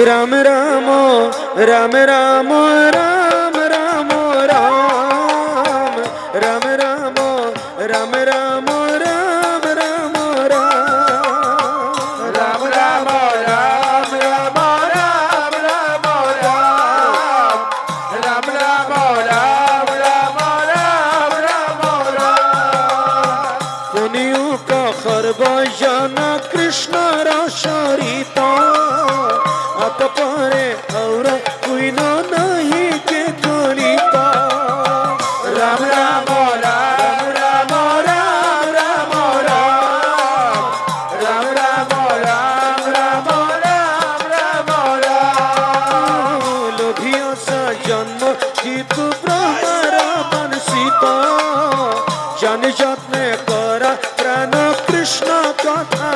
রাম রাম রাম রাম রাম যত্নে করা প্রাণ কৃষ্ণ কথা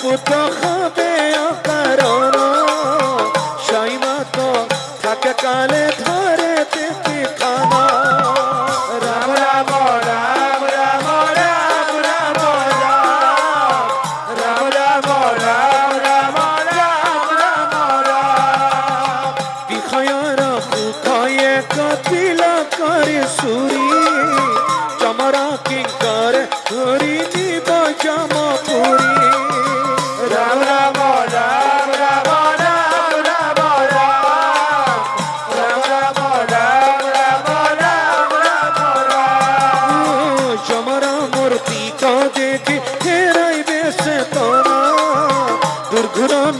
ফুত হবে অকারণ সৈমত থাকে কালে ধরে তিথি খানা রাম রাম রাম রাম রাম রাম রাম রাম রাম রাম রাম রাম on.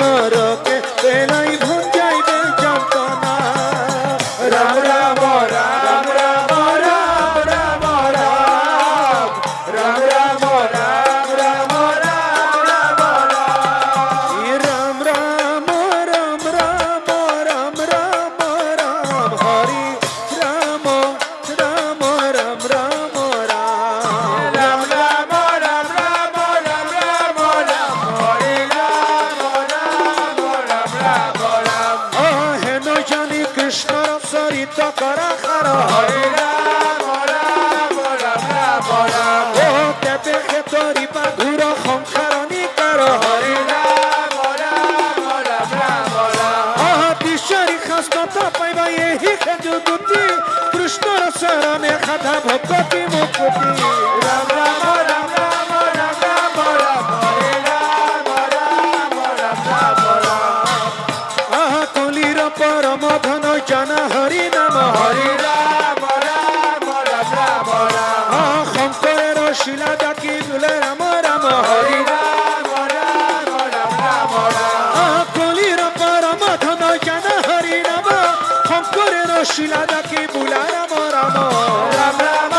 মুকুটি মুকুটি রাম রাম রাম রাম রাম রাম রাম রাম রাম রাম আহ কলির পরম ধন জন হরি নাম হরি রাম রাম রাম রাম রাম আহ শঙ্করের শিলা ডাকি দুলে রাম রাম হরি রাম রাম রাম রাম রাম আহ কলির পরম ধন জন হরি নাম শঙ্করের শিলা ডাকি বুলা রাম রাম রাম।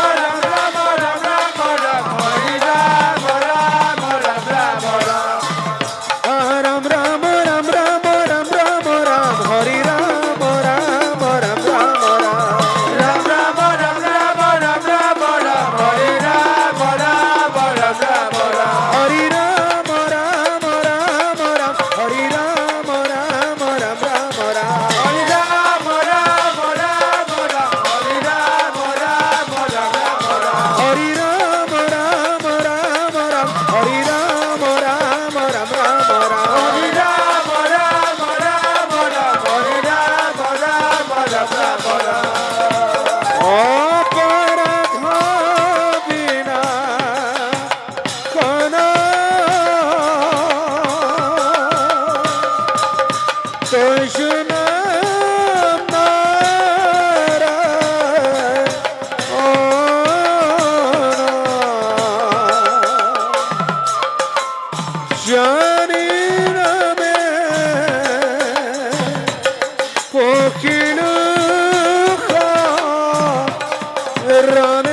ran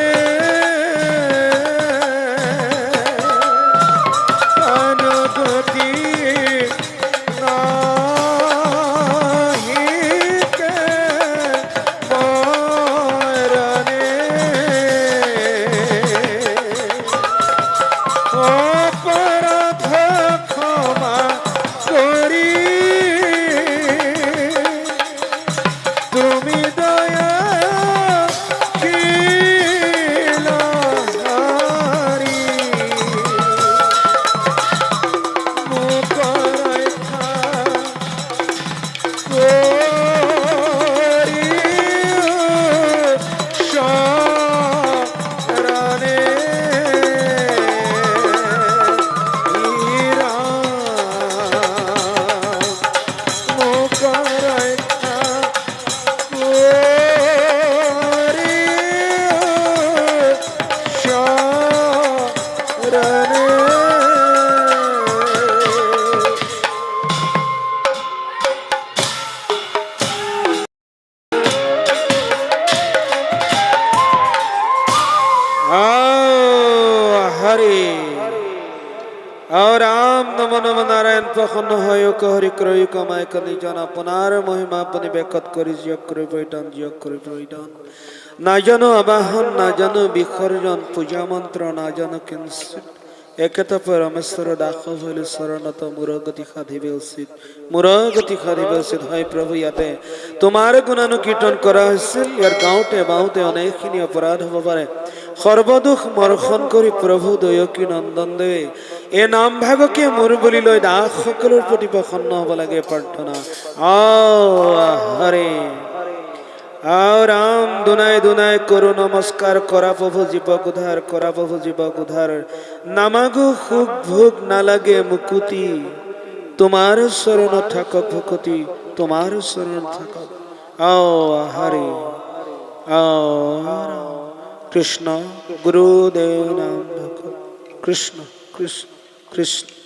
রাম নম নম নারায়ণ প্রসন্ন হয় হরি ক্রয় কমায় কলি জন আপনার মহিমা আপনি ব্যক্ত করে জিয়ক করে বৈঠন জিয়ক করে বৈঠন না আবাহন না জানো পূজা মন্ত্ৰ নাজানো কিঞ্চিত একেত পৰমেশ্বৰ দাস হলে চৰণত মূৰ গতি সাধিবে উচিত মূৰ গতি সাধিব উচিত হয় প্ৰভু ইয়াতে তোমাৰ গুণানুকীৰ্তন কৰা হৈছিল ইয়াৰ গাঁৱতে বাওঁতে অনেকখিনি অপৰাধ হ'ব পাৰে সৰ্বদোষ মৰ্শন কৰি প্ৰভু দয়কী নন্দন দেৱে এই নাম ভাগকে মোৰ বুলি লৈ দাস সকলৰ প্ৰতি প্ৰসন্ন হ'ব লাগে প্ৰাৰ্থনা। হৰে আও রাম দুনায় দুনায় করু নমস্কার করা প্রভু জীবক উদ্ধার করা প্রভু জীবক উদ্ধার নামাগো সুখ ভোগ নালাগে মুকুতি। তোমার শরণ থাকক ভকুতি তোমার শরণ থাকক। আও হরে আও রাম। কৃষ্ণ গুরুদেব নাম কৃষ্ণ কৃষ্ণ কৃষ্ণ।